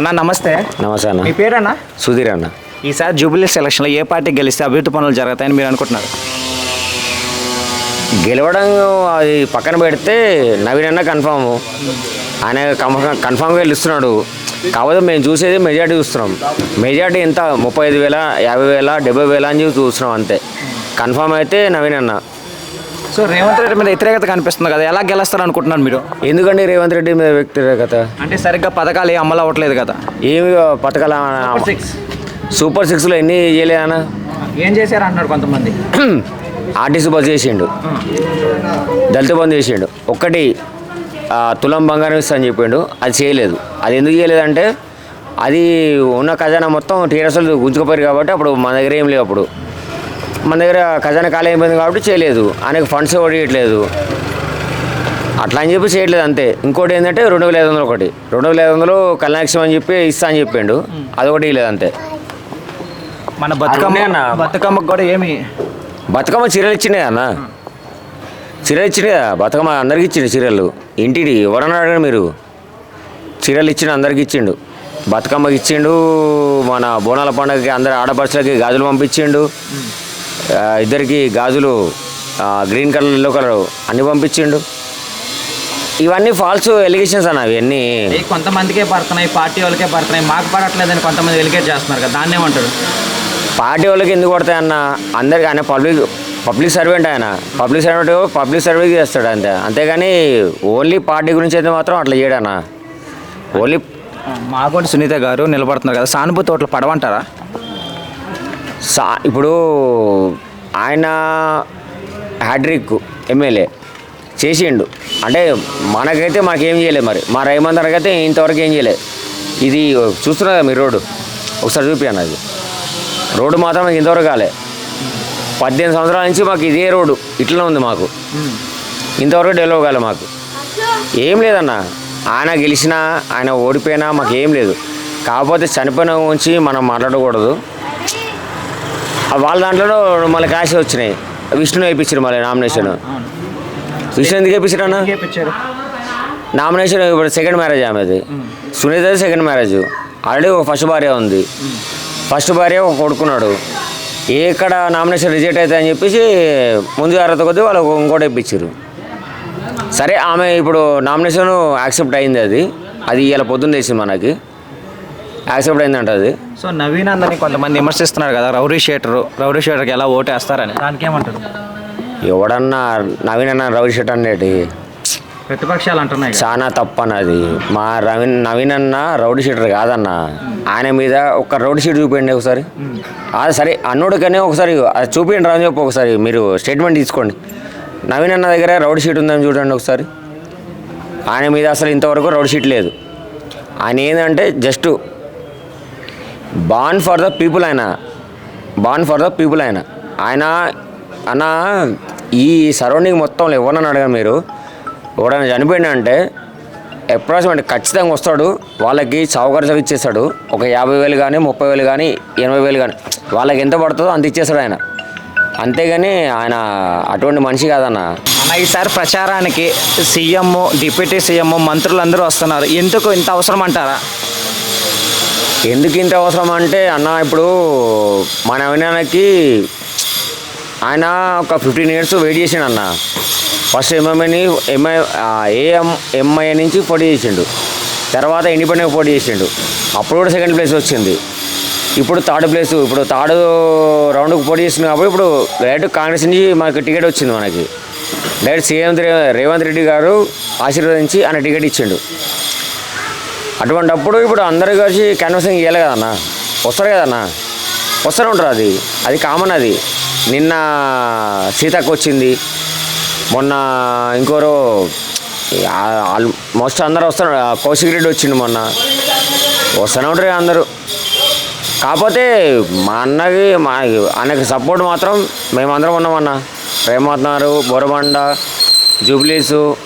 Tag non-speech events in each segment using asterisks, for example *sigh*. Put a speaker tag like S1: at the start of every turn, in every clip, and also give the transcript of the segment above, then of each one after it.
S1: అన్న నమస్తే.
S2: నమస్తే అన్న.
S1: మీ పేరన్నా?
S2: సుధీర్ అన్న.
S1: ఈసారి జూబిలీ సెలక్షన్లో ఏ పార్టీ గెలిస్తే అభివృద్ధి పనులు జరుగుతాయని మీరు అనుకుంటున్నారు?
S2: గెలవడం అది పక్కన పెడితే నవీన్ అన్న కన్ఫామ్ ఆయన కన్ఫామ్ కన్ఫామ్గా గెలుస్తున్నాడు. కాకపోతే మేము చూసేది మెజార్టీ చూస్తున్నాం. మెజార్టీ ఎంత? ముప్పై ఐదు వేల యాభై వేల డెబ్బై వేల అని చెప్పి చూస్తున్నాం అంతే. కన్ఫామ్ అయితే నవీన్ అన్న.
S1: సో రేవంత్ రెడ్డి మీద వ్యతిరేకత కనిపిస్తుంది కదా ఎలా గెలుస్తారు అనుకుంటున్నారు మీరు?
S2: ఎందుకండి రేవంత్ రెడ్డి మీద వ్యక్తిగత
S1: అంటే సరిగ్గా పథకాలు ఏ అమలు అవ్వట్లేదు కదా.
S2: ఏమి పథకాల సూపర్ సిక్స్లో ఎన్ని చేయలేదన్న
S1: ఏం చేశారు అంటున్నారు కొంతమంది? *clears throat*
S2: ఆర్టీసీ బస్ చేసిండు. దళిత బంధు చేసిండు. ఒక్కటి తులం బంగారం ఇస్తా అని చెప్పిండు. అది చేయలేదు. అది ఎందుకు చేయలేదంటే అది ఉన్న ఖజానా మొత్తం టీఆర్ఎస్లు గుంజుకుపోయారు కాబట్టి అప్పుడు మన దగ్గర ఏం లేవు అప్పుడు. మన దగ్గర ఖజానా ఖాళీ అయిపోయింది కాబట్టి చేయలేదు. ఆయనకు ఫండ్స్ ఇవ్వట్లేదు. అట్లా అని చెప్పి చేయట్లేదు అంతే. ఇంకోటి ఏంటంటే రెండు వేల ఐదు వందలు ఒకటి. రెండు వేల ఐదు వందలు కళ్యాణక్షం అని చెప్పి ఇస్తా అని చెప్పిండు. అదొకటి ఇవ్వలేదు అంతే.
S1: మన బతుకమ్మ. బతుకమ్మకు కూడా ఏమి
S2: బతుకమ్మ చీరలు ఇచ్చిండే అన్న. చీరలు ఇచ్చిండే కదా. బతుకమ్మ అందరికి ఇచ్చిండు చీరలు. ఇంటిది ఎవరన్నా అడగండి మీరు. చీరలు ఇచ్చిండు అందరికి ఇచ్చిండు. బతుకమ్మకి ఇచ్చిండు మన బోనాల పండుగకి అందరి ఆడపడుచులకి గాజులు పంపించిండు. ఇద్దరికి గాజులు ఆ, గ్రీన్ కలర్ ఎల్లో కలర్ అన్నీ పంపించిండు. ఇవన్నీ ఫాల్స్ ఎలిగేషన్స్ అన్న ఇవన్నీ.
S1: ఏ కొంతమందికే పడుతున్నాయి పార్టీ వాళ్ళకే పడుతున్నాయి. మాకు పడట్లేదని కొంతమంది ఎలిగేట్ చేస్తున్నారు కదా దాన్ని ఏమంటారు?
S2: పార్టీ వాళ్ళకి ఎందుకు పడతాయి అన్న అందరికి ఆయన పబ్లిక్ పబ్లిక్ సర్వెంట్ ఆయన. పబ్లిక్ సర్వెంట్ పబ్లిక్ సర్వీస్ చేస్తాడు అంతే. అంతేగాని ఓన్లీ పార్టీ గురించి అయితే మాత్రం అట్లా చేయడన్నా ఓన్లీ
S1: మాగోటి సునీత గారు నిలబడుతున్నారు కదా సానుభూతి ఓట్లు పడవంటారా
S2: సా ఇప్పుడు ఆయన హ్యాడ్రిక్ ఎమ్మెల్యే చేసిండు. అంటే మనకైతే మాకేం చేయలేదు మరి. మా రైమందరికి అయితే ఇంతవరకు ఏం చేయలేదు. ఇది చూస్తున్నారు కదా మీరు రోడ్డు? ఒకసారి చూపియండి అది రోడ్డు మాత్రం మాకు ఇంతవరకు కాలే. పద్దెనిమిది సంవత్సరాల నుంచి మాకు ఇదే రోడ్డు. ఇట్లా ఉంది మాకు. ఇంతవరకు డెవలప్ కాలే మాకు. ఏం లేదన్న. ఆయన గెలిచినా ఆయన ఓడిపోయినా మాకు ఏం లేదు. కాకపోతే చనిపోయిన గురించి మనం మాట్లాడకూడదు. వాళ్ళ దాంట్లో మళ్ళీ క్లాష్ వచ్చినాయి. విష్ణు వేయించారు మళ్ళీ నామినేషన్. విష్ణు ఎందుకు వేయించారు అన్న? నామినేషన్ ఇప్పుడు సెకండ్ మ్యారేజ్ ఆమెది. Sunitha second marriage. ఆల్రెడీ ఒక ఫస్ట్ భార్య ఉంది. ఫస్ట్ భార్య ఒక కొడుకున్నాడు. ఎక్కడ నామినేషన్ రిజెక్ట్ అవుతాయి అని చెప్పేసి ముందు అర్హత కొద్దీ వాళ్ళకు ఇంకోటి ఇప్పించారు సరే ఆమె ఇప్పుడు నామినేషన్ యాక్సెప్ట్ అయింది అది. అది ఇలా పొద్దున్న చేసింది మనకి. యాక్సెప్ట్ అయిందంట అది.
S1: సో నవీన్ అందరిని కొంతమంది విమర్శిస్తున్నారు కదా రౌడీ షేటరు రౌడీ షేటర్కి ఎలా ఓటేస్తారని. దానికి ఏమంటారు
S2: ఎవడన్నా నవీన్ అన్న రవి షెట్ అనేటి
S1: ప్రతిపక్షాలు అంటున్నాయి కదా.
S2: చాలా తప్పు అన్నది మా రవీన్ నవీన్ అన్న రౌడీ షీటర్ కాదన్న. ఆయన మీద ఒక రౌడీ షీట్ చూపించండి ఒకసారి. అది సరే అన్నోడికనే ఒకసారి అది చూపించండి రాని చెప్పి ఒకసారి. మీరు స్టేట్మెంట్ తీసుకోండి. నవీన్ అన్న దగ్గర రౌడీ షీట్ ఉందని చూడండి ఒకసారి. ఆయన మీద అసలు ఇంతవరకు రౌడీ షీట్ లేదు. ఆయన ఏంటంటే just ban for the people ఆయన బాన్ ఫర్ ద పీపుల్ ఆయన ఆయన అన్న ఈ సరౌండింగ్ మొత్తంలో ఎవరన్నా అడగండి మీరు? ఎవడైనా చనిపోయినా అంటే అప్రాక్సిమేట్ ఖచ్చితంగా వస్తాడు. వాళ్ళకి సౌకర్యం ఇచ్చేస్తాడు. ఒక యాభై వేలు కానీ ముప్పై వేలు కానీ ఎనభై వేలు కానీ వాళ్ళకి ఎంత పడుతుందో అంత ఇచ్చేస్తాడు ఆయన. అంతేగాని ఆయన అటువంటి మనిషి కాదన్న.
S1: ఈసారి ప్రచారానికి సీఎం డిప్యూటీ సీఎం మంత్రులు అందరూ వస్తున్నారు. ఎందుకు ఇంత అవసరం అంటారా?
S2: ఎందుకు ఇంత అవసరం అంటే అన్న ఇప్పుడు మన వినయానికి ఆయన ఒక ఫిఫ్టీన్ ఇయర్స్ వెయిట్ చేసిండు అన్న ఫస్ట్ ఎంఎంఏని ఎంఐ ఏఎం ఎంఐ నుంచి పోటీ చేసిండు. తర్వాత ఇండిపెండెంట్ పోటీ చేసిండు. అప్పుడు కూడా సెకండ్ ప్లేస్ వచ్చింది. ఇప్పుడు థర్డ్ ప్లేస్ ఇప్పుడు థర్డ్ రౌండ్కి పోటీ చేసింది కాబట్టి ఇప్పుడు డైరెక్ట్ కాంగ్రెస్ నుంచి మనకి టికెట్ వచ్చింది మనకి. డైరెక్ట్ సీఎం రేవంత్ రెడ్డి గారు ఆశీర్వదించి ఆయన టికెట్ ఇచ్చిండు. అటువంటప్పుడు ఇప్పుడు అందరూ కలిసి క్యాన్వాసింగ్ చేయాలి కదన్నా? వస్తారు కదన్నా? వస్తూనే ఉంటారు అది. అది కామన్ అది. నిన్న సీతకు వచ్చింది. మొన్న ఇంకోరు మోస్ట్ అందరూ వస్తారు కౌశిక్ రెడ్డి వచ్చిండు మొన్న. వస్తూనే ఉంటారు అందరూ. కాకపోతే మా అన్నకి మా ఆయనకి సపోర్ట్ మాత్రం మేమందరం ఉన్నామన్న. ప్రేమన్నారు బొరబండ జూబ్లీసు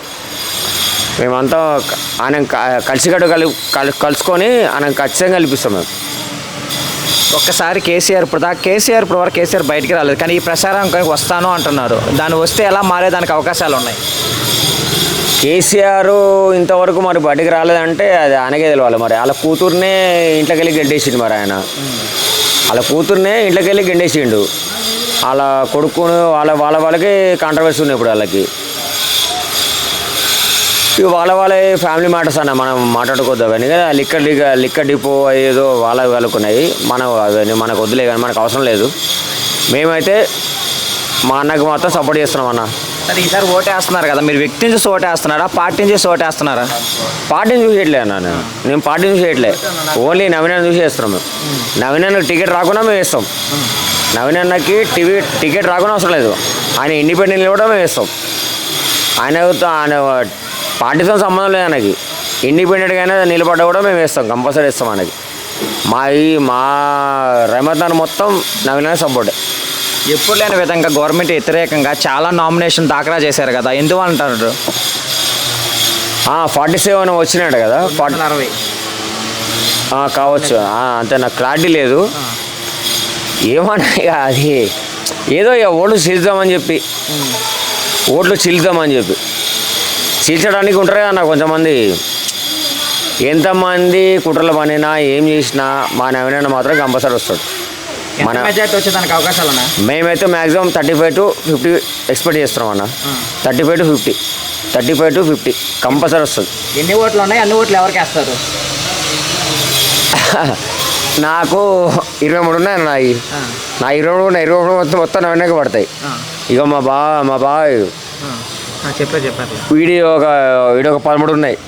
S2: మేమంతా ఆయన కలిసికట్టు కలి కలు- కలుసుకొని ఆయన ఖచ్చితంగా కల్పిస్తాం మేము.
S1: ఒక్కసారి కేసీఆర్ ఇప్పుడు దాకా కేసీఆర్ ఇప్పుడు వరకు కేసీఆర్ బయటికి రాలేదు. కానీ ఈ ప్రచారం వస్తాను అంటున్నారు. దాన్ని వస్తే ఎలా మారేదానికి అవకాశాలు ఉన్నాయి?
S2: కేసీఆర్ ఇంతవరకు మరి బయటికి రాలేదంటే అది ఆయనకే తెలియాలి మరి వాళ్ళ కూతుర్నే ఇంట్లోకి వెళ్ళి గెంటేసిండు మరి ఆయన. వాళ్ళ కూతుర్నే ఇంట్లోకి వెళ్ళి గెంటేసిండు. వాళ్ళ కొడుకును వాళ్ళ వాళ్ళ వాళ్ళకి కాంట్రవర్సీ ఉన్నాయి ఇప్పుడు వాళ్ళకి. ఇక వాళ్ళ వాళ్ళ ఫ్యామిలీ మ్యాటర్స్ అన్న మనం మాట్లాడుకోవద్దు అవన్నీ. కదా లిక్కర్ లిక్క లిక్కర్ డిపో ఏదో వాళ్ళ వాళ్ళకున్నాయి. మనం అవన్నీ మనకు వద్దులే కానీ మనకు అవసరం లేదు. మేమైతే మా అన్నకు మాత్రం సపోర్ట్ చేస్తున్నాం అన్న.
S1: సరే ఈసారి ఓటేస్తున్నారు కదా మీరు వ్యక్తిని చూసి ఓటేస్తున్నారా పార్టీని చూసి ఓటేస్తున్నారా
S2: పార్టీని చూసి చేయట్లే అన్న నేను. నేను పార్టీని చూసి చేయట్లే ఓన్లీ నవీనాన్ని చూసి చేస్తున్నాం మేము. నవీనాన్నకి టికెట్ రాకుండా మేము వేస్తాం. నవీనాన్నకి టివి టికెట్ రాకుండా అవసరం లేదు. ఆయన ఇండిపెండెంట్ కూడా మేము వేస్తాం. ఆయనతో ఆయన పార్టీతో సంబంధం లేదు ఆయనకి. ఇండిపెండెంట్గా అయినా నిలబడ్డా కూడా మేము వేస్తాం కంపల్సరీ వేస్తాం ఆయనకి. మా ఈ మా రహమత్ మొత్తం నవీన సపోర్ట్.
S1: ఎప్పుడు లేని విధంగా గవర్నమెంట్ వ్యతిరేకంగా చాలా నామినేషన్ దాఖలా చేశారు కదా ఎందువల్లంటారు
S2: ఫార్టీ సెవెన్ వచ్చినాడు కదా ఫార్టీ
S1: అరవై.
S2: కావచ్చు. అంతే నాకు క్లారిటీ లేదు. ఏమన్నా అది ఏదో ఇక ఓట్లు చీల్దామని చెప్పి. ఓట్లు చీల్దామని చెప్పి. చీల్చడానికి ఉంటారు కదా అన్న కొంతమంది. ఎంతమంది కుట్రలు పనినా ఏం చేసినా మా నవీన మాత్రం కంపల్సరీ వస్తాడు. మన
S1: మెజార్టీ వచ్చేదానికి అవకాశాలు ఉన్నాయి?
S2: మేమైతే maximum thirty five to fifty expect చేస్తున్నాం అన్న. Thirty five to fifty. Thirty five to fifty compulsory వస్తుంది.
S1: ఎన్ని ఓట్లు ఉన్నాయి అన్ని ఓట్లు ఎవరికి వేస్తారు? *laughs*
S2: నాకు ఇరవై మూడు ఉన్నాయి నాయి. నా ఇరవై మూడు ఇరవై మూడు మొత్తం మొత్తం నవీనకి పడతాయి. ఇక మా బా మా బాయ్.
S1: చెప్పారు చెప్పారు.
S2: వీడియో ఒక వీడియో ఒక పదమూడు ఉన్నాయి.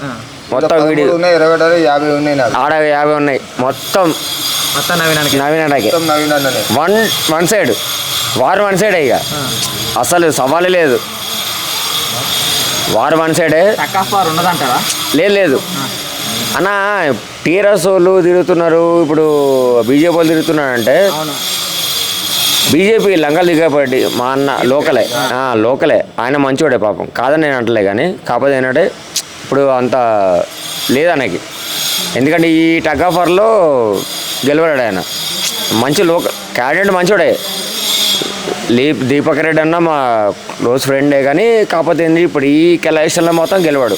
S2: మొత్తం వీడియో.
S3: ఉన్నాయి ఇరవై ఒకటి యాభై ఉన్నాయి నాకు.
S2: ఆడ యాభై ఉన్నాయి. మొత్తం
S1: మొత్తం నవీనానికి.
S2: One one side. వారు వన్ సైడే ఇక. అసలు సవాలే లేదు. వారు వన్ సైడే. లేదు లేదు. అన్న టీఆర్ఎస్ వాళ్ళు తిరుగుతున్నారు. ఇప్పుడు బీజేపీ వాళ్ళు తిరుగుతున్నారంటే
S1: అవును.
S2: బీజేపీ లంగలు దిగబడి మా అన్న లోకలే. లోకలే. ఆయన మంచివాడే పాపం. కాదని నేను అంటలే కానీ కాకపోతే ఏంటంటే ఇప్పుడు అంత లేదన్నకి ఎందుకంటే ఈ టగ్ ఆఫర్లో గెలవడాడు ఆయన. మంచి లోక క్యాండిడేట్ మంచివాడే లీ దీపక్ రెడ్డి అన్న మా క్లోజ్ ఫ్రెండే కానీ కాకపోతే ఏంది ఇప్పుడు ఈ ఎలక్షన్లో మొత్తం గెలవాడు.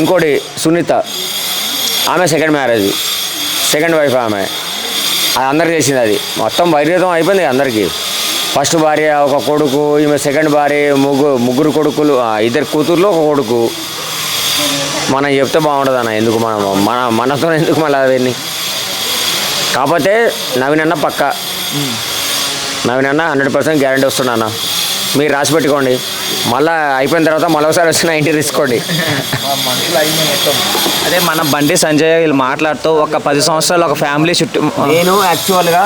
S2: ఇంకోటి సునీత. ఆమె సెకండ్ మ్యారేజ్. సెకండ్ వైఫ్ ఆమె. అది అందరికి చేసింది అది. మొత్తం వైర్యతం అయిపోయింది అందరికీ. ఫస్ట్ భార్య ఒక కొడుకు ఈమె సెకండ్ భార్య ముగ్గురు ముగ్గురు కొడుకులు ఇద్దరు కూతుర్లు ఒక కొడుకు. మనం చెప్తే బాగుంటుంది అన్న ఎందుకు మనం మన మనతో ఎందుకు మళ్ళీ అవన్నీ కాకపోతే నవీన్ అన్న పక్క. నవీన్ అన్న హండ్రెడ్ పర్సెంట్ గ్యారంటీ వస్తున్నా అన్న. మీరు రాసి పెట్టుకోండి. మళ్ళీ అయిపోయిన తర్వాత మళ్ళీసారి వచ్చిన ఇంటికి తీసుకోండి
S1: అదే మన బండి సంజయ్ వీళ్ళు మాట్లాడుతూ ఒక పది సంవత్సరాలు ఒక ఫ్యామిలీ చుట్టూ
S2: నేను యాక్చువల్గా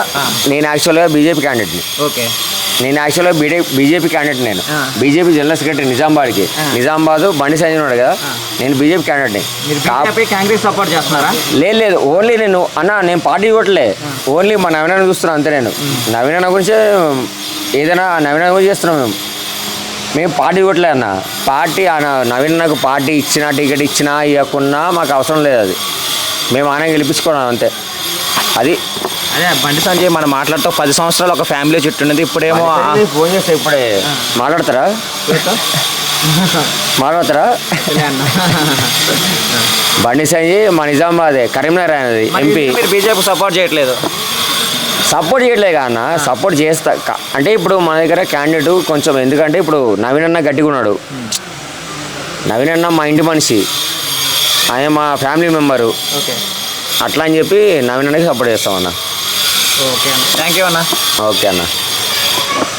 S2: నేను యాక్చువల్గా బీజేపీ క్యాండిడేట్ని
S1: ఓకే.
S2: నేను యాక్చువల్గా బీడే బీజేపీ క్యాండిడేట్ నేను. బీజేపీ జనరల్ సెక్రటరీ నిజామాబాద్కి నిజామాబాద్ బండి సంజయ్ ఉన్నాడు కదా నేను బీజేపీ క్యాండిడేట్ని.
S1: మీరు
S2: కా-
S1: బీజేపీ కాంగ్రెస్ సపోర్ట్ చేస్తున్నారా?
S2: లేదు లేదు ఓన్లీ నేను అన్న నేను పార్టీ ఇవ్వట్లే ఓన్లీ మా నవీన చూస్తున్నాను అంతే నేను. నవీన గురించే ఏదైనా నవీన గురించి చేస్తున్నాం మేము. మేము పార్టీ ఇవ్వట్లే అన్న. పార్టీ నవీన్ నాకు పార్టీ ఇచ్చినా టికెట్ ఇచ్చినా ఇవ్వకున్నా మాకు అవసరం లేదు అది. మేము ఆయన గెలిపించుకోవడం అంతే. అది
S1: అదే బండి సంజయ్ మనం మాట్లాడుతూ పది సంవత్సరాలు ఒక ఫ్యామిలీ చుట్టూ ఉన్నది ఇప్పుడేమో
S2: ఫోన్ చేస్తే ఇప్పుడే. మాట్లాడతారా? మాట్లాడతారా. బండి సంజయ్ మా నిజామాబాదే కరీంనగర్ అనేది ఎంపీ.
S1: బీజేపీ సపోర్ట్ చేయట్లేదు?
S2: సపోర్ట్ చేయట్లేదు అన్న సపోర్ట్ చేస్తా. అంటే ఇప్పుడు మన దగ్గర క్యాండిడేట్ కొంచెం ఎందుకంటే ఇప్పుడు నవీన్ అన్న గట్టిగా ఉన్నాడు. నవీన్ అన్న మా ఇంటి మనిషి. ఆయన మా ఫ్యామిలీ మెంబరు
S1: ఓకే.
S2: అట్లా అని చెప్పి నవీన్ అన్నకి సపోర్ట్ చేస్తాం అన్న.
S1: ఓకే అన్న. థ్యాంక్ యూ అన్న.
S2: ఓకే అన్న.